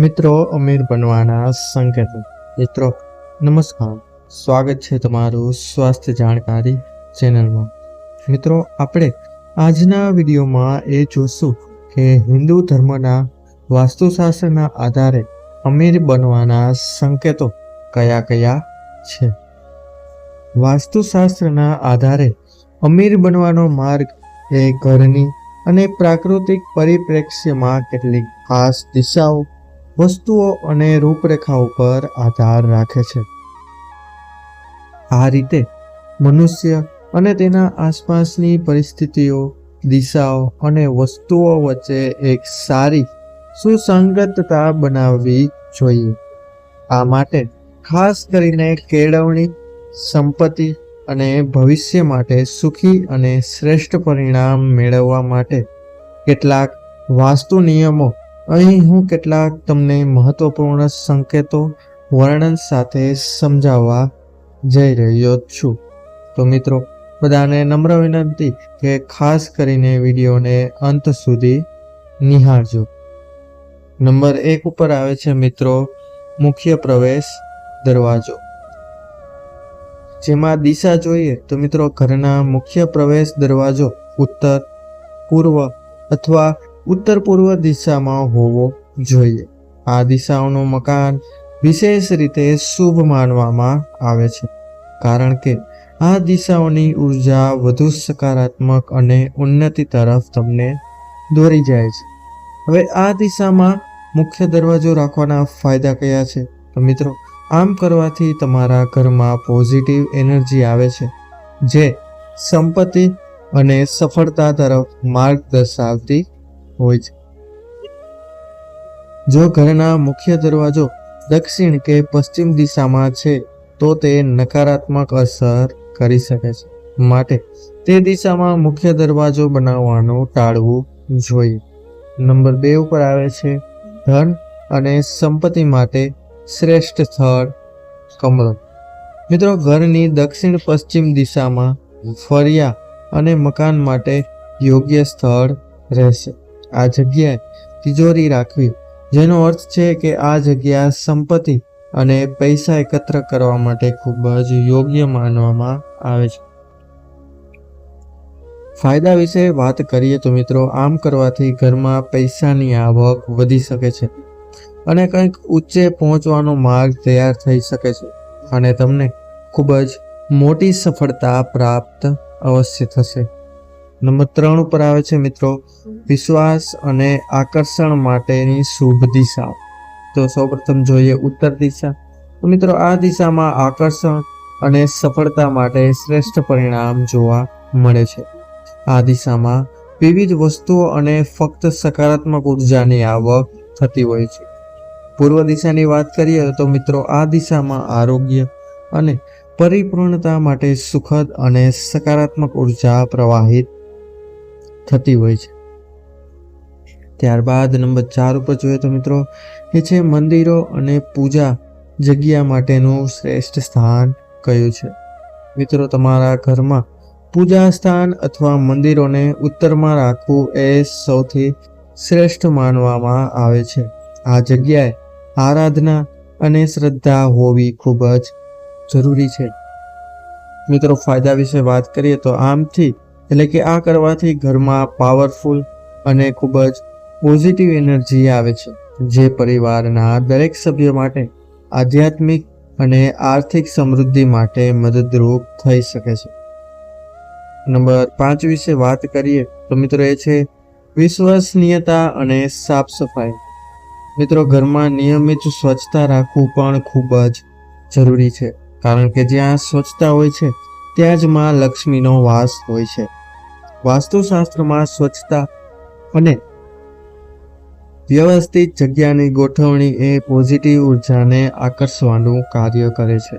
મિત્રો, અમીર બનવાના સંકેતો. મિત્રો, નમસ્કાર. સ્વાગત છે તમારું સ્વાસ્થ્ય જાણકારી ચેનલમાં. મિત્રો, આપણે આજના વિડીયોમાં એ જોશું કે હિન્દુ ધર્મના વાસ્તુશાસ્ત્રના આધારે અમીર બનવાના સંકેતો કયા કયા છે? વાસ્તુશાસ્ત્રના આધારે અમીર બનવાનો માર્ગ એ ઘરની અને પ્રાકૃતિક પરિપ્રેક્ષ્યમાં કેટલીક ખાસ દિશાઓ વસ્તુઓ અને રૂપરેખા ઉપર આધાર રાખે છે. આ રીતે મનુષ્ય અને તેના આસપાસની પરિસ્થિતિઓ, દિશાઓ અને વસ્તુઓ વચ્ચે એક સારી, સુસંગતતા બનાવવી જોઈએ. આ માટે ખાસ કરીને કેળવણી, સંપત્તિ અને ભવિષ્ય માટે સુખી અને શ્રેષ્ઠ પરિણામ મેળવવા માટે કેટલાક વાસ્તુ નિયમો અહીં હું કેટલાક તમને મહત્વપૂર્ણ સંકેતો વર્ણન સાથે સમજાવવા જઈ રહ્યો છું. તો મિત્રો, બધાને નમ્ર વિનંતી કે ખાસ કરીને વિડીયોને અંત સુધી નિહાળજો. નંબર એક ઉપર આવે છે મિત્રો, મુખ્ય પ્રવેશ દરવાજો. જેમાં દિશા જોઈએ તો મિત્રો, ઘરના મુખ્ય પ્રવેશ દરવાજો ઉત્તર, પૂર્વ અથવા ઉત્તર પૂર્વ દિશામાં હોવો જોઈએ. આ દિશાઓનું મકાન વિશેષ રીતે શુભ માનવામાં આવે છે, કારણ કે આ દિશાઓની ઊર્જા વધુ સકારાત્મક અને ઉન્નતિ તરફ તમને દોરી જાય છે. હવે આ દિશામાં મુખ્ય દરવાજો રાખવાના ફાયદા કયા છે? તો મિત્રો, આમ કરવાથી તમારા ઘરમાં પોઝિટિવ એનર્જી આવે છે, જે સંપત્તિ અને સફળતા તરફ માર્ગ દર્શાવતી હોય છે. જો ઘરના મુખ્ય દરવાજો દક્ષિણ કે પશ્ચિમ દિશામાં છે, તો તે નકારાત્મક અસર કરી શકે છે. માટે તે દિશામાં મુખ્ય દરવાજો બનાવવાનું ટાળવું જોઈએ. નંબર બે ઉપર આવે છે, ધન અને સંપત્તિ માટે શ્રેષ્ઠ સ્થળ કમરો મિત્રો, ઘરની દક્ષિણ પશ્ચિમ દિશામાં ફરિયા અને મકાન માટે યોગ્ય સ્થળ રહેશે. આ જગ્યાએ તિજોરી રાખવી, જેનો અર્થ છે કે આ જગ્યા સંપત્તિ અને પૈસા એકત્ર કરવા માટે ખૂબ જ યોગ્ય માનવામાં આવે છે. ફાયદા વિશે વાત કરીએ તો મિત્રો, આમ કરવાથી ઘરમાં પૈસાની આવક વધી શકે છે અને કંઈક ઊંચે પહોંચવાનો માર્ગ તૈયાર થઈ શકે છે અને તમને ખૂબ જ મોટી સફળતા પ્રાપ્ત અવશ્ય થશે. નંબર ત્રણ ઉપર આવે છે મિત્રો, વિશ્વાસ અને આકર્ષણ માટેની શુભ દિશા. તો સૌપ્રથમ જોઈએ ઉત્તર દિશા. તો મિત્રો, આ દિશામાં આકર્ષણ અને સફળતા માટે શ્રેષ્ઠ પરિણામ જોવા મળે છે. આ દિશામાં વિવિધ વસ્તુઓ અને ફક્ત સકારાત્મક ઉર્જાની આવક થતી હોય છે. પૂર્વ દિશાની વાત કરીએ તો મિત્રો, આ દિશામાં આરોગ્ય અને પરિપૂર્ણતા માટે સુખદ અને સકારાત્મક ઊર્જા પ્રવાહિત થતી હોય છે. ત્યારબાદ નંબર ચાર ઉપર જોઈએ તો મિત્રો, એ છે મંદિરો અને પૂજા જગ્યા માટેનું શ્રેષ્ઠ સ્થાન કયું છે? મિત્રો, તમારા ઘરમાં પૂજા સ્થાન અથવા મંદિરોને ઉત્તરમાં રાખવું એ સૌથી શ્રેષ્ઠ માનવામાં આવે છે. આ જગ્યાએ આરાધના અને શ્રદ્ધા હોવી ખૂબ જ જરૂરી છે. મિત્રો, ફાયદા વિશે વાત કરીએ તો આમથી એટલે કે આ કરવાથી ઘરમાં પાવરફુલ અને ખૂબ જ પોઝિટિવ એનર્જી આવે છે. જે પરિવારના દરેક સભ્ય માટે આધ્યાત્મિક અને આર્થિક સમૃદ્ધિ માટે મદદરૂપ થઈ શકે છે. નંબર પાંચ વિશે વાત કરીએ તો મિત્રો એ છે વિશ્વસનીયતા અને સાફ સફાઈ મિત્રો ઘરમાં નિયમિત સ્વચ્છતા રાખવું પણ ખૂબ જ જરૂરી છે. કારણ કે જ્યાં સ્વચ્છતા હોય છે, ત્યાં જ માં લક્ષ્મીનો વાસ હોય છે. વાસ્તુશાસ્ત્રમાં સ્વચ્છતા અને વ્યવસ્થિત જગ્યાની ગોઠવણી એ પોઝિટિવ ઉર્જાને આકર્ષવાનું કાર્ય કરે છે.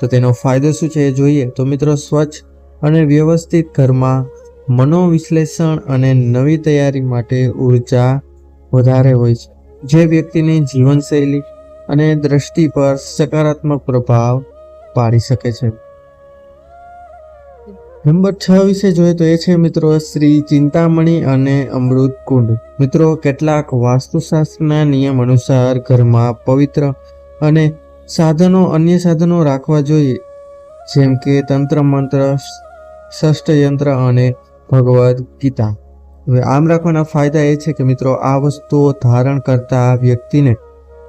તો તેનો ફાયદો શું છે એ જોઈએ તો મિત્રો સ્વચ્છ અને વ્યવસ્થિત ઘરમાં મનોવિશ્લેષણ અને નવી તૈયારી માટે ઊર્જા વધારે હોય છે. જે વ્યક્તિની જીવનશૈલી અને દ્રષ્ટિ પર સકારાત્મક પ્રભાવ પાડી શકે છે. નંબર છ વિશે જોઈએ તો એ છે, મિત્રો, શ્રી ચિંતામણી અને અમૃત કુંડ. મિત્રો, કેટલાક વાસ્તુશાસ્ત્રના નિયમ અનુસાર ઘરમાં પવિત્ર અને સાધનો, અન્ય સાધનો રાખવા જોઈએ. જેમ કે તંત્ર મંત્ર ષષ્ઠયંત્ર અને ભગવદ્ ગીતા. હવે આમ રાખવાના ફાયદા એ છે કે, મિત્રો, આ વસ્તુઓ ધારણ કરતા વ્યક્તિને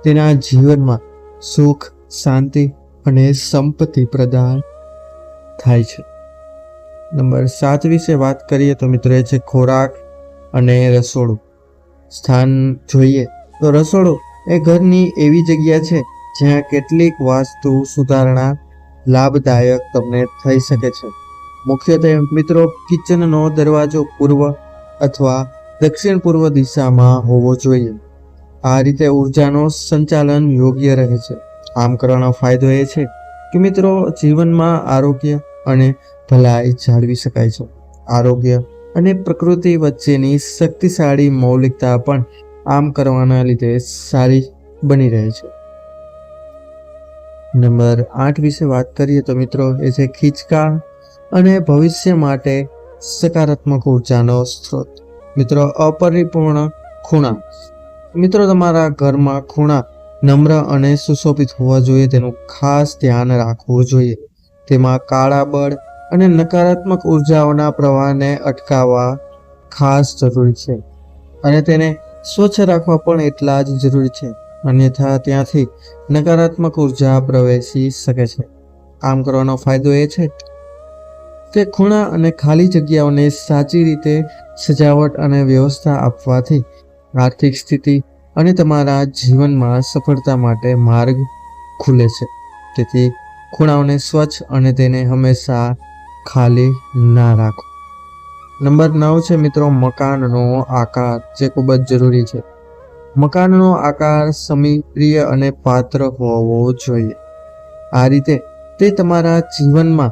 તેના જીવનમાં સુખ, શાંતિ અને સંપત્તિ પ્રદાન થાય છે. નંબર સાત વિશે વાત કરીએ તો મિત્રો એ છે ખોરાક અને રસોડું. સ્થાન જોઈએ તો રસોડું એ ઘરની એવી જગ્યા છે જ્યાં કેટલીક વાસ્તુ સુધારણા લાભદાયક તમને થઈ શકે છે. મુખ્યત્વે મિત્રો કિચનનો દરવાજો પૂર્વ અથવા દક્ષિણ પૂર્વ દિશામાં હોવો જોઈએ. આ રીતે ઉર્જાનો સંચાલન યોગ્ય રહે છે. આમ કરવાનો ફાયદો એ છે કે મિત્રો જીવનમાં આરોગ્ય અને ભલાઈ જાળવી શકાય છે. આરોગ્ય અને પ્રકૃતિ વચ્ચેની શક્તિશાળી મૌલિકતા પણ આમ કરવાના લીધે સારી બની રહે છે. નંબર આઠ વિશે વાત કરીએ તો મિત્રો, એ છે ખીચકા અને ભવિષ્ય માટે સકારાત્મક ઉર્જાનો સ્ત્રોત. મિત્રો, અપરિપૂર્ણ ખૂણા. મિત્રો, તમારા ઘરમાં ખૂણા નમ્ર અને સુશોભિત હોવા જોઈએ, તેનું ખાસ ધ્યાન રાખવું જોઈએ. તેમાં કાળા બળ અને નકારાત્મક ઉર્જાઓના પ્રવાહને અટકાવવા ખાસ જરૂરી છે. અને તેને સ્વચ્છ રાખવા પણ એટલા જ જરૂરી છે. અન્યથા ત્યાંથી નકારાત્મક ઊર્જા પ્રવેશી શકે છે. આમ કરવાનો ફાયદો એ છે કે ખૂણા અને ખાલી જગ્યાઓને સાચી રીતે સજાવટ અને વ્યવસ્થા આપવાથી આર્થિક સ્થિતિ અને તમારા જીવનમાં સફળતા માટે માર્ગ ખુલે છે. તેથી ખૂણાઓને સ્વચ્છ અને તેને હંમેશા ખાલી ના રાખો. નંબર નવ છે મિત્રો, મકાનનો આકાર જે ખૂબ જ જરૂરી છે. મકાનનો આકાર સમીપ્રિય અને પાત્ર હોવો જોઈએ. આ રીતે તે તમારા જીવનમાં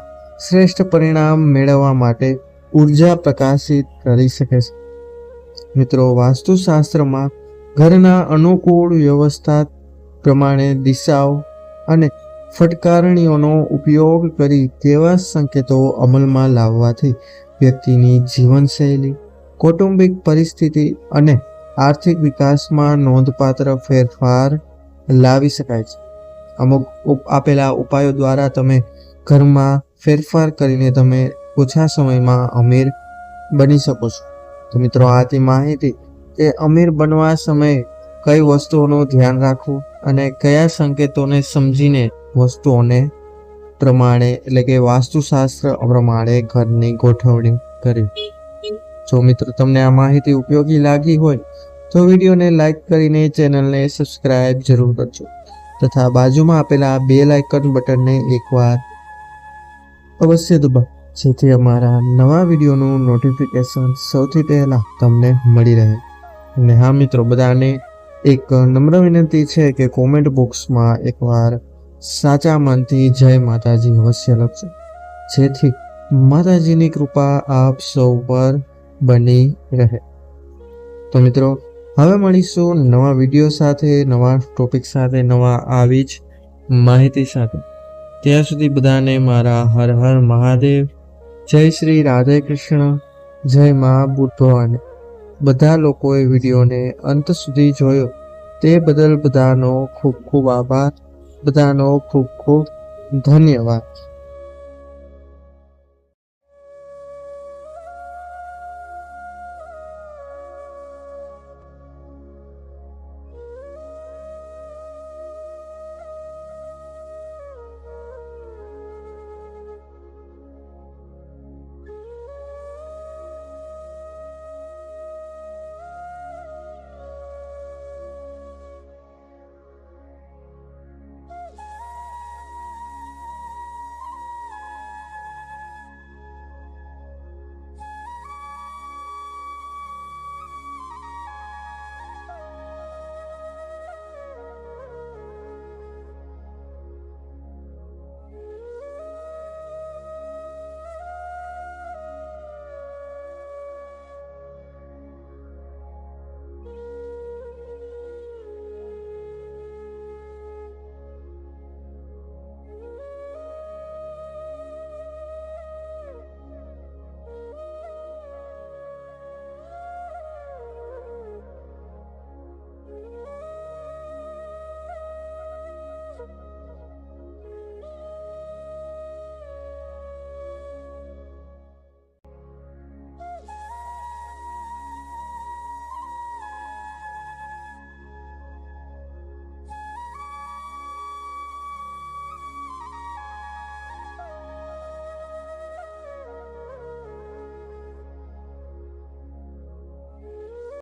શ્રેષ્ઠ પરિણામ મેળવવા માટે ઊર્જા પ્રકાશિત કરી શકે છે. મિત્રો, વાસ્તુશાસ્ત્રમાં ઘરના અનુકૂળ વ્યવસ્થા પ્રમાણે દિશાઓ અને ફટકારણીઓનો ઉપયોગ કરી તેવા સંકેતો અમલમાં લાવવાથી વ્યક્તિની જીવનશૈલી, કૌટુંબિક પરિસ્થિતિ અને આર્થિક વિકાસમાં નોંધપાત્ર ફેરફાર લાવી શકાય છે. અમુક આપેલા ઉપાયો દ્વારા તમે ઘરમાં ફેરફાર કરીને તમે ઓછા સમયમાં અમીર બની શકો છો. તો મિત્રો, આ માહિતી કે અમીર બનવા સમયે કઈ વસ્તુઓનું ધ્યાન રાખવું અને કયા સંકેતોને સમજીને વસ્તુઓને પ્રમાણે એટલે કે વાસ્તુશાસ્ત્ર પ્રમાણે ઘરની ગોઠવણી કરી. જો મિત્રો તમને આ માહિતી ઉપયોગી લાગી હોય, તો વિડીયોને લાઇક કરીને ચેનલને સબસ્ક્રાઇબ જરૂર કરજો તથા બાજુમાં આપેલા બેલ આઇકન બટનને એકવાર અવશ્ય દબાવો, જેથી અમારા નવા વિડીયોનું નોટિફિકેશન સૌથી પહેલાં તમને મળી રહે. અને હા મિત્રો, બધાને એક નમ્ર વિનંતી છે કે કોમેન્ટ બોક્સમાં એકવાર સાચા મનથી જય માતાજી અવશ્ય લખજો. જેથી માતાજીની કૃપા આપ સૌ પર બની રહે. તો મિત્રો, હવે મળીશું નવા વીડિયો સાથે, નવા ટોપિક સાથે, નવા આવી જ માહિતી સાથે. ત્યાં સુધી બધાને મારા હર હર મહાદેવ. જય શ્રી રાધે કૃષ્ણ. જય મા બુદ્ધ ભવાની. બધા લોકોએ વિડીયોને અંત સુધી જોયો. તે બદલ બધાનો ખૂબ ખૂબ આભાર. બધાનો ખૂબ ખૂબ ધન્યવાદ.